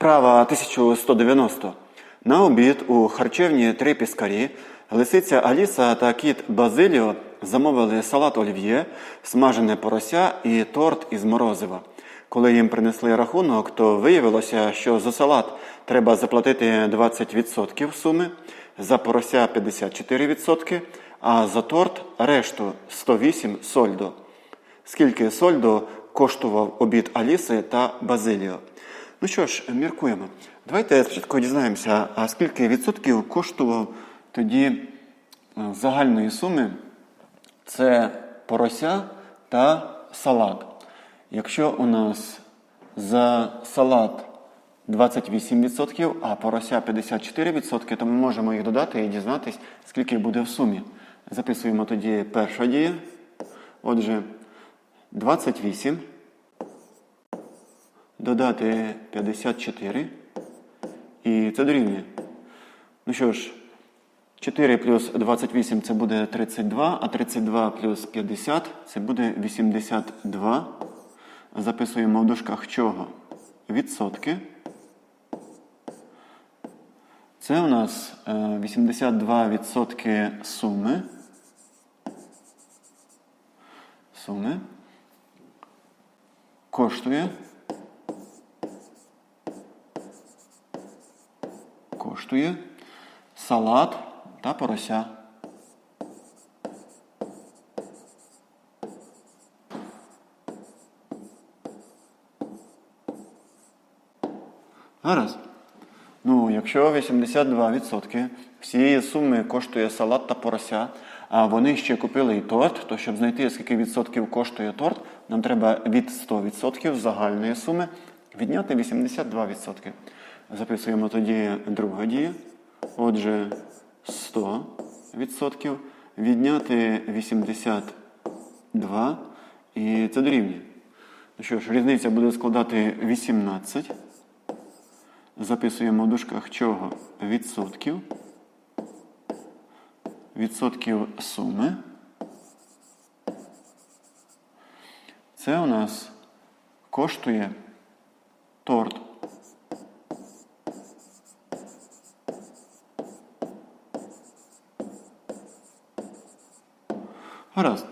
Вправа 1190. На обід у харчевні три піскарі лисиця Аліса та кіт Базиліо замовили салат олів'є, смажене порося і торт із морозива. Коли їм принесли рахунок, то виявилося, що за салат треба заплатити 20% суми, за порося 54%, а за торт решту 108 сольдо. Скільки сольдо коштував обід Аліси та Базиліо? Ну що ж, міркуємо. Давайте спочатку дізнаємося, а скільки відсотків коштував тоді е, загальної суми це порося та салат. Якщо у нас за салат 28%, а порося 54%, то ми можемо їх додати і дізнатись, скільки буде в сумі. Записуємо тоді перша дія. Отже, 28 додати 54. І це дорівнює. Ну що ж, 4 плюс 28 це буде 32, а 32 плюс 50 це буде 82. Записуємо в дужках чого? Відсотки. Це у нас е, 82% суми. Суми. Коштує. Коштує салат та порося. Гаразд. Ну, якщо 82% всієї суми коштує салат та порося, а вони ще купили і торт, то щоб знайти, скільки відсотків коштує торт, нам треба від 100% загальної суми відняти 82%. Записуємо тоді друга дія. Отже, 100% відняти 82 і це дорівнює. Ну що ж, різниця буде складати 18. Записуємо в дужках чого? Відсотків. Відсотків суми. Це у нас коштує торт. Гаразд.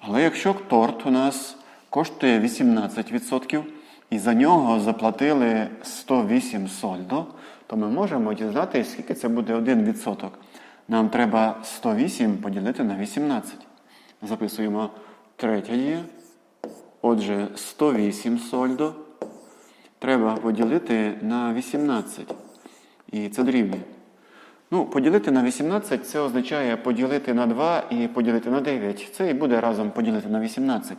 Але якщо торт у нас коштує 18% і за нього заплатили 108 сольдо, то ми можемо дізнатися, скільки це буде 1%. Нам треба 108 поділити на 18. Записуємо третя дія. Отже, 108 сольдо треба поділити на 18. І це дорівнює. Ну, поділити на 18 це означає поділити на 2 і поділити на 9. Це і буде разом поділити на 18.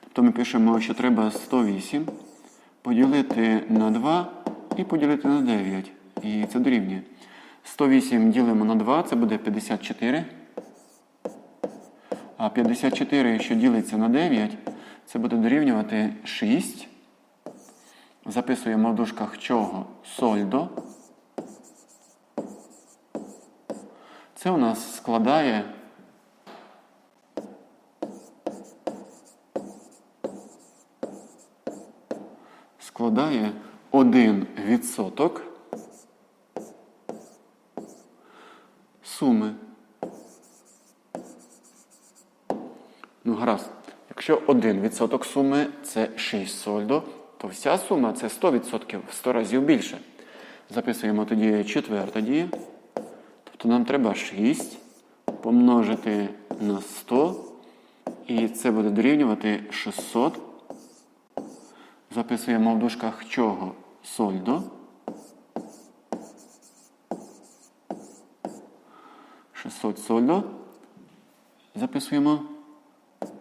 Тобто ми пишемо, що треба 108 поділити на 2 і поділити на 9. І це дорівнює. 108 ділимо на 2, це буде 54. А 54, що ділиться на 9, це буде дорівнювати 6. Записуємо в дужках чого? Сольдо. Це у нас складає складає 1 відсоток суми. Ну, гаразд. Якщо 1 відсоток суми це 6 сольдо, то вся сума це 100%, в 100 разів більше. Записуємо тоді четверта дія. Тобто нам треба 6 помножити на 100, і це буде дорівнювати 600. Записуємо в дужках чого? Сольдо. 600 сольдо. Записуємо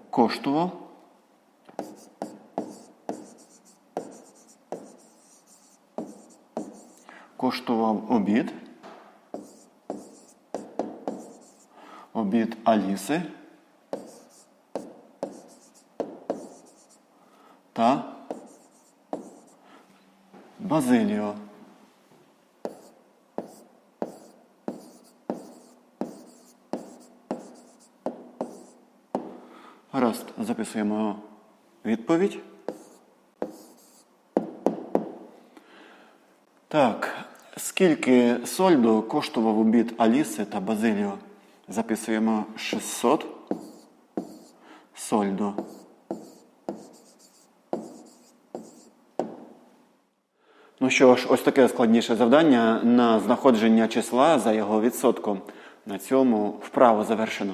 коштував. Коштував обід. Обід Аліси та Базиліо. Гаразд, записуємо відповідь. Так, скільки сольду коштував обід Аліси та Базиліо? Записуємо 600 сольдо. Ну що ж, ось таке складніше завдання на знаходження числа за його відсотком. На цьому вправо завершено.